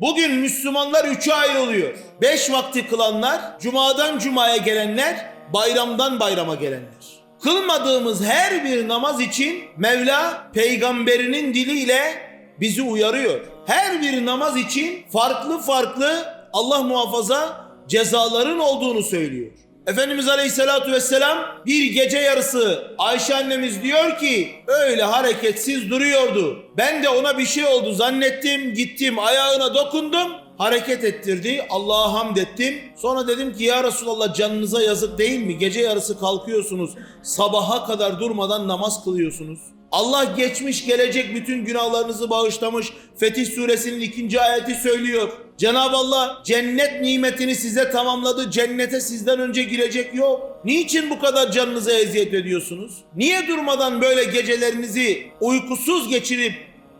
Bugün Müslümanlar üçe ayrılıyor. Beş vakti kılanlar, cumadan cumaya gelenler, bayramdan bayrama gelenler. Kılmadığımız her bir namaz için Mevla peygamberinin diliyle bizi uyarıyor. Her bir namaz için farklı farklı Allah muhafaza cezaların olduğunu söylüyor. Efendimiz Aleyhisselatü Vesselam bir gece yarısı Ayşe annemiz diyor ki öyle hareketsiz duruyordu. Ben de ona bir şey oldu zannettim gittim ayağına dokundum hareket ettirdi Allah'a hamd ettim. Sonra dedim ki ya Resulallah canınıza yazık değil mi? Gece yarısı kalkıyorsunuz sabaha kadar durmadan namaz kılıyorsunuz. Allah geçmiş gelecek bütün günahlarınızı bağışlamış. Fetih suresinin ikinci ayeti söylüyor. Cenab-ı Allah cennet nimetini size tamamladı. Cennete sizden önce girecek yok. Niçin bu kadar canınıza eziyet ediyorsunuz? Niye durmadan böyle gecelerinizi uykusuz geçirip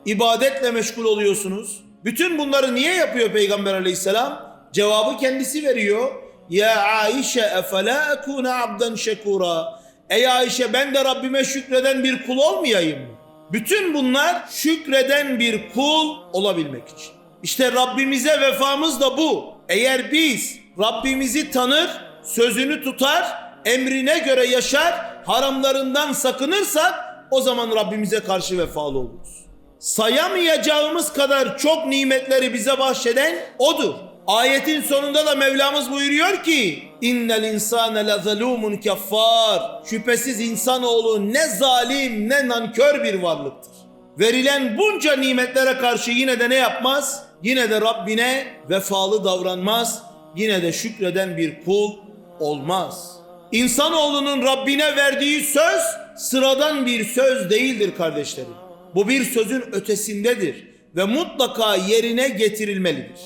ibadetle meşgul oluyorsunuz? Bütün bunları niye yapıyor Peygamber aleyhisselam? Cevabı kendisi veriyor. Ya Aişe efela ekune abden şekura. Ey Ayşe ben de Rabbime şükreden bir kul olmayayım mı? Bütün bunlar şükreden bir kul olabilmek için. İşte Rabbimize vefamız da bu. Eğer biz Rabbimizi tanır, sözünü tutar, emrine göre yaşar, haramlarından sakınırsak o zaman Rabbimize karşı vefalı oluruz. Sayamayacağımız kadar çok nimetleri bize bahşeden odur. Ayetin sonunda da Mevlamız buyuruyor ki innel insane lezalumun keffar. Şüphesiz insanoğlu ne zalim ne nankör bir varlıktır. Verilen bunca nimetlere karşı yine de ne yapmaz? Yine de Rabbine vefalı davranmaz. Yine de şükreden bir kul olmaz. İnsanoğlunun Rabbine verdiği söz sıradan bir söz değildir kardeşlerim. Bu bir sözün ötesindedir ve mutlaka yerine getirilmelidir.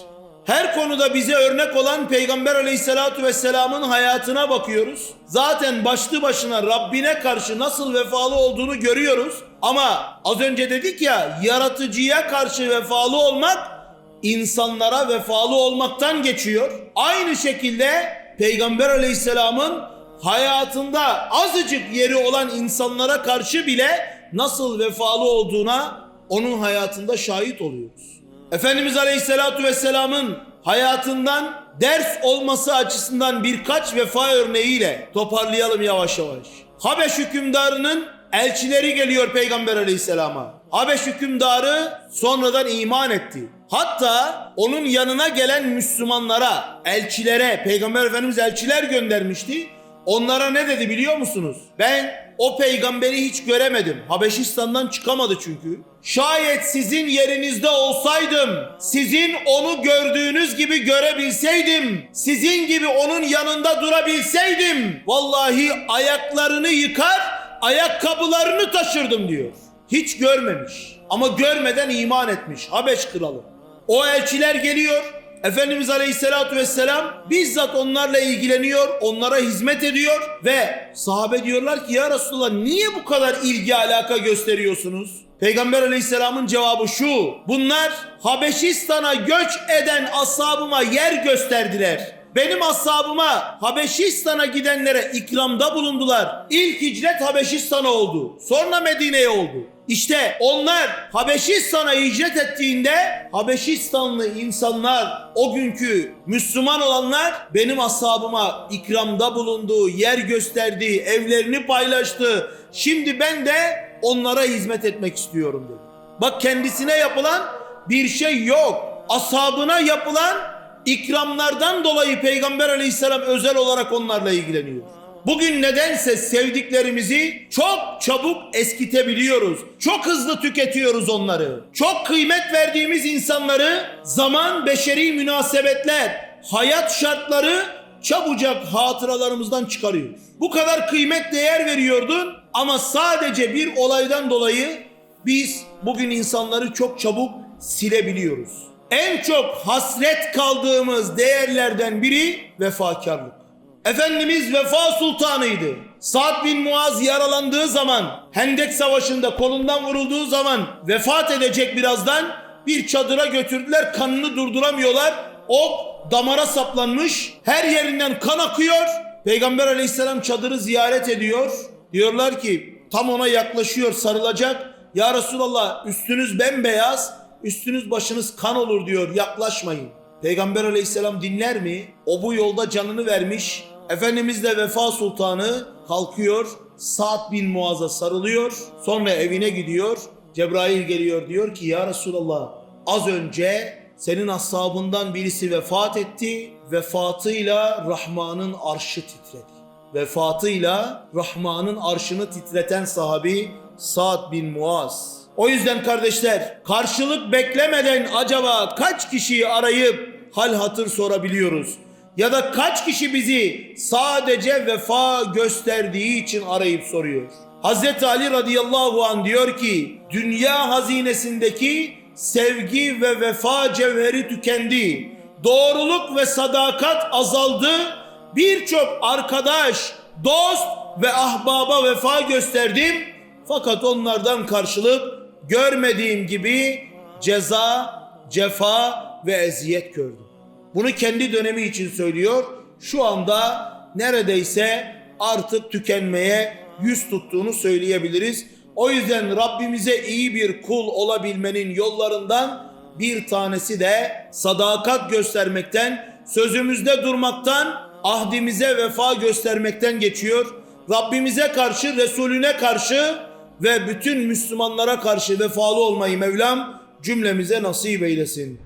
Her konuda bize örnek olan Peygamber Aleyhisselatü Vesselam'ın hayatına bakıyoruz. Zaten başlı başına Rabbine karşı nasıl vefalı olduğunu görüyoruz. Ama az önce dedik ya yaratıcıya karşı vefalı olmak insanlara vefalı olmaktan geçiyor. Aynı şekilde Peygamber Aleyhisselam'ın hayatında azıcık yeri olan insanlara karşı bile nasıl vefalı olduğuna onun hayatında şahit oluyoruz. Efendimiz Aleyhisselatü Vesselam'ın hayatından ders olması açısından birkaç vefa örneğiyle toparlayalım yavaş yavaş. Habeş hükümdarının elçileri geliyor Peygamber Aleyhisselam'a. Habeş hükümdarı sonradan iman etti. Hatta onun yanına gelen Müslümanlara, elçilere, Peygamber Efendimiz elçiler göndermişti. Onlara ne dedi biliyor musunuz? Ben o peygamberi hiç göremedim. Habeşistan'dan çıkamadı çünkü. Şayet sizin yerinizde olsaydım, sizin onu gördüğünüz gibi görebilseydim, sizin gibi onun yanında durabilseydim, vallahi ayaklarını yıkar, ayakkabılarını taşırdım diyor. Hiç görmemiş ama görmeden iman etmiş Habeş kralı. O elçiler geliyor, Efendimiz Aleyhisselatü Vesselam bizzat onlarla ilgileniyor, onlara hizmet ediyor ve sahabe diyorlar ki ya Resulallah niye bu kadar ilgi alaka gösteriyorsunuz? Peygamber Aleyhisselam'ın cevabı şu. Bunlar Habeşistan'a göç eden ashabıma yer gösterdiler. Benim ashabıma Habeşistan'a gidenlere ikramda bulundular. İlk hicret Habeşistan'a oldu. Sonra Medine'ye oldu. İşte onlar Habeşistan'a hicret ettiğinde Habeşistanlı insanlar o günkü Müslüman olanlar benim ashabıma ikramda bulundu, yer gösterdi, evlerini paylaştı. Şimdi ben de onlara hizmet etmek istiyorum dedi. Bak kendisine yapılan bir şey yok. Ashabına yapılan ikramlardan dolayı Peygamber Aleyhisselam özel olarak onlarla ilgileniyor. Bugün nedense sevdiklerimizi çok çabuk eskitebiliyoruz. Çok hızlı tüketiyoruz onları. Çok kıymet verdiğimiz insanları zaman, beşeri münasebetler, hayat şartları çabucak hatıralarımızdan çıkarıyor. Bu kadar kıymet değer veriyordun ama sadece bir olaydan dolayı biz bugün insanları çok çabuk silebiliyoruz. En çok hasret kaldığımız değerlerden biri vefakarlık. Efendimiz vefa sultanıydı. Sa'd bin Muaz yaralandığı zaman, Hendek Savaşı'nda kolundan vurulduğu zaman vefat edecek birazdan bir çadıra götürdüler. Kanını durduramıyorlar. Ok damara saplanmış. Her yerinden kan akıyor. Peygamber aleyhisselam çadırı ziyaret ediyor. Diyorlar ki tam ona yaklaşıyor sarılacak. Ya Resulallah üstünüz bembeyaz. üstünüz başınız kan olur diyor yaklaşmayın. Peygamber aleyhisselam dinler mi? O bu yolda canını vermiş. Efendimiz de Vefa Sultanı kalkıyor. Sa'd bin Muaz'a sarılıyor. Sonra evine gidiyor. Cebrail geliyor diyor ki ya Resulallah az önce senin ashabından birisi vefat etti. Vefatıyla Rahman'ın arşı titredi. Vefatıyla Rahman'ın arşını titreten sahabi Sa'd bin Muaz. O yüzden kardeşler karşılık beklemeden acaba kaç kişiyi arayıp hal hatır sorabiliyoruz? Ya da kaç kişi bizi sadece vefa gösterdiği için arayıp soruyor? Hazreti Ali radıyallahu an diyor ki dünya hazinesindeki sevgi ve vefa cevheri tükendi. Doğruluk ve sadakat azaldı. Birçok arkadaş, dost ve ahbaba vefa gösterdim. Fakat onlardan karşılık görmediğim gibi ceza, cefa ve eziyet gördüm. Bunu kendi dönemi için söylüyor. Şu anda neredeyse artık tükenmeye yüz tuttuğunu söyleyebiliriz. O yüzden Rabbimize iyi bir kul olabilmenin yollarından bir tanesi de sadakat göstermekten, sözümüzde durmaktan, ahdimize vefa göstermekten geçiyor. Rabbimize karşı, Resulüne karşı ve bütün Müslümanlara karşı vefalı olmayı Mevlam cümlemize nasip eylesin.